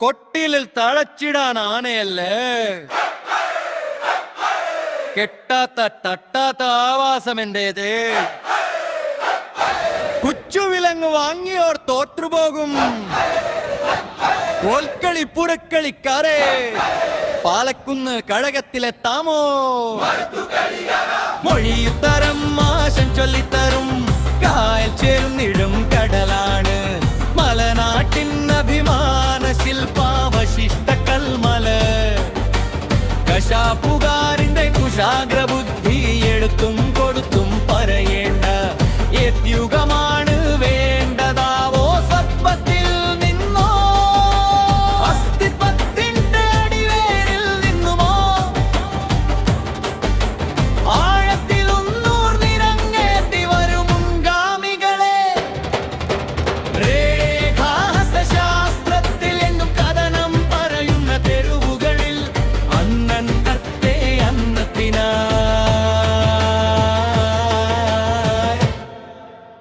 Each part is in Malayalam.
കൊട്ടിലിൽ തഴച്ചിടാൻ ആനയല്ലേ? കെട്ടാത്ത തട്ടാത്ത ആവാസം എന്റേത്? കുച്ചുവിലങ്ങ് വാങ്ങിയോർ തോറ്റുപോകും. കോൽക്കളി പുറക്കളിക്കാരെ പാലക്കുന്ന് കഴകത്തിലെത്താമോ മൊഴിയുത്ത മാശം കശാപ്പുകാരിന്റെ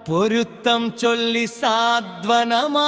പൊരുത്തം ചൊല്ലി സാദ്വനമാകുന്ന